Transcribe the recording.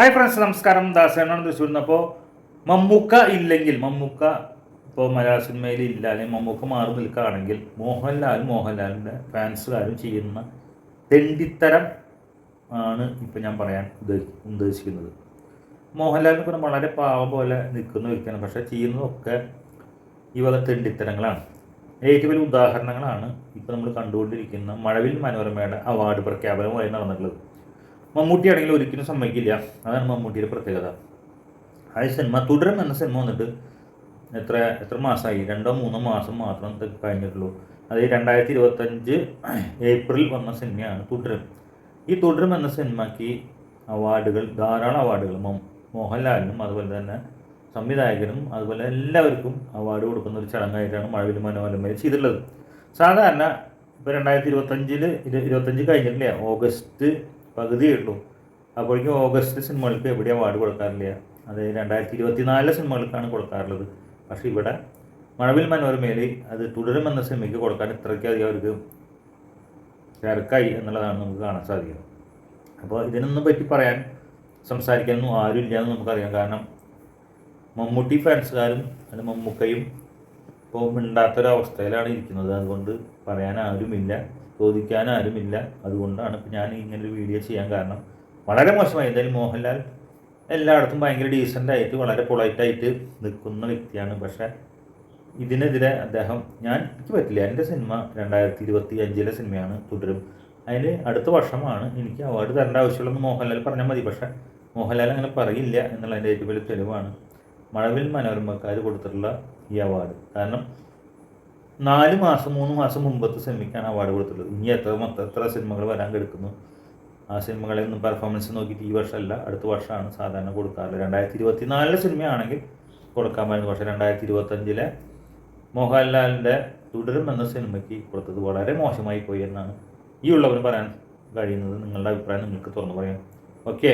Hi friends നമസ്കാരം. ദാസേനാണ് തൃശ്ശൂരിൽ നിന്ന്. അപ്പോൾ മമ്മൂക്ക ഇല്ലെങ്കിൽ മമ്മൂക്ക ഇപ്പോൾ മലയാള സിനിമയിൽ ഇല്ല അല്ലെങ്കിൽ മമ്മൂക്ക മാറി നിൽക്കുകയാണെങ്കിൽ മോഹൻലാലും മോഹൻലാലിന്റെ ഫാൻസുകാരും ചെയ്യുന്ന തെണ്ടിത്തരം ആണ് ഇപ്പം ഞാൻ പറയാൻ ഉദ്ദേശി ഉദ്ദേശിക്കുന്നത്. മോഹൻലാലിനെ പിന്നെ വളരെ പാവം പോലെ നിൽക്കുന്ന വ്യക്തിയാണ് പക്ഷേ ചെയ്യുന്നതൊക്കെ ഈ വക തെണ്ടിത്തരങ്ങളാണ്. ഏറ്റവും വലിയ ഉദാഹരണങ്ങളാണ് ഇപ്പോൾ നമ്മൾ കണ്ടുകൊണ്ടിരിക്കുന്ന മഴവിൽ മനോരമയുടെ അവാർഡ് പ്രഖ്യാപനമായി നടന്നിട്ടുള്ളത്. മമ്മൂട്ടി ആണെങ്കിൽ ഒരിക്കലും സമ്മതിക്കില്ല. അതാണ് മമ്മൂട്ടിയുടെ പ്രത്യേകത. ആ സിനിമ തുടരും എന്ന സിനിമ വന്നിട്ട് എത്ര എത്ര മാസമായി? രണ്ടോ മൂന്നോ മാസം മാത്രം കഴിഞ്ഞിട്ടുള്ളൂ. അത് രണ്ടായിരത്തി ഇരുപത്തഞ്ച് ഏപ്രിൽ വന്ന സിനിമയാണ് തുടരും. ഈ തുടരും എന്ന സിനിമയ്ക്ക് അവാർഡുകൾ ധാരാളം അവാർഡുകൾ മോഹൻലാലിനും അതുപോലെ തന്നെ സംവിധായകനും അതുപോലെ എല്ലാവർക്കും അവാർഡ് കൊടുക്കുന്ന ഒരു ചടങ്ങായിട്ടാണ് മഴവിൽ മനോരമയിൽ ചെയ്തിട്ടുള്ളത്. സാധാരണ ഇപ്പോൾ രണ്ടായിരത്തി ഇരുപത്തഞ്ചിൽ ഇരുപത്തഞ്ച് കഴിഞ്ഞിട്ടില്ലേ? ഓഗസ്റ്റ് പകുതിയേ ഉള്ളൂ. അപ്പോഴേക്കും ഓഗസ്റ്റ് സിനിമകൾക്ക് എവിടെയും അവാർഡ് കൊടുക്കാറില്ല. അത് രണ്ടായിരത്തി ഇരുപത്തി നാലിലെ സിനിമകൾക്കാണ് കൊടുക്കാറുള്ളത്. പക്ഷേ ഇവിടെ മഴവിൽ മനോരമയിൽ അത് തുടരുമെന്ന സിനിമയ്ക്ക് കൊടുക്കാൻ ഇത്രയ്ക്കധികം അവർക്ക് തിരക്കായി എന്നുള്ളതാണ് നമുക്ക് കാണാൻ സാധിക്കുന്നത്. അപ്പോൾ ഇതിനൊന്നും പറ്റി പറയാൻ സംസാരിക്കാനൊന്നും ആരും ഇല്ല എന്ന് നമുക്കറിയാം. കാരണം മമ്മൂട്ടി ഫാൻസുകാരും അല്ല മമ്മൂക്കയും ഇപ്പോൾ മിണ്ടാത്തൊരവസ്ഥയിലാണ് ഇരിക്കുന്നത്. അതുകൊണ്ട് പറയാൻ ആരുമില്ല ചോദിക്കാൻ ആരുമില്ല അതുകൊണ്ടാണ് ഇപ്പോൾ ഞാൻ ഇങ്ങനെ ഒരു വീഡിയോ ചെയ്യാൻ കാരണം വളരെ മോശമായി. എന്തായാലും മോഹൻലാൽ എല്ലായിടത്തും ഭയങ്കര ഡീസന്റ് ആയിട്ട് വളരെ പൊളൈറ്റായിട്ട് നിൽക്കുന്ന വ്യക്തിയാണ്. പക്ഷേ ഇതിനെതിരെ അദ്ദേഹം ഞാൻ എനിക്ക് പറ്റില്ല. എന്റെ സിനിമ രണ്ടായിരത്തി ഇരുപത്തി അഞ്ചിലെ സിനിമയാണ് തുടരും. അതിന് അടുത്ത വർഷമാണ് എനിക്ക് അവാർഡ് തരേണ്ട ആവശ്യമുള്ളതെന്ന് മോഹൻലാൽ പറഞ്ഞാൽ മതി. പക്ഷേ മോഹൻലാൽ അങ്ങനെ പറയില്ല എന്നുള്ളതിന്റെ ഏറ്റവും വലിയ തെളിവാണ്. മഴവിൽ മനോരമക്കാർ കൊടുത്തിട്ടുള്ള ഈ അവാർഡ് കാരണം നാല് മാസം മൂന്ന് മാസം മുമ്പത്തെ സിനിമയ്ക്കാണ് അവാർഡ് കൊടുത്തിട്ടുള്ളത്. ഇനി എത്ര മൊത്തം എത്ര സിനിമകൾ വരാൻ കിടക്കുന്നു? ആ സിനിമകളിൽ നിന്ന് പെർഫോമൻസ് നോക്കിയിട്ട് ഈ വർഷമല്ല അടുത്ത വർഷമാണ് സാധാരണ കൊടുക്കാറുള്ളത് രണ്ടായിരത്തി ഇരുപത്തി നാലിലെ സിനിമയാണെങ്കിൽ കൊടുക്കാമായിരുന്നു. പക്ഷേ രണ്ടായിരത്തി ഇരുപത്തഞ്ചിലെ മോഹൻലാലിന്റെ തുടരും എന്ന സിനിമയ്ക്ക് കൊടുത്തത് വളരെ മോശമായി പോയി എന്നാണ് ഈ ഉള്ളവർ പറയാൻ കഴിയുന്നത്. നിങ്ങളുടെ അഭിപ്രായം നിങ്ങൾക്ക് തുറന്നു പറയാം. ഓക്കെ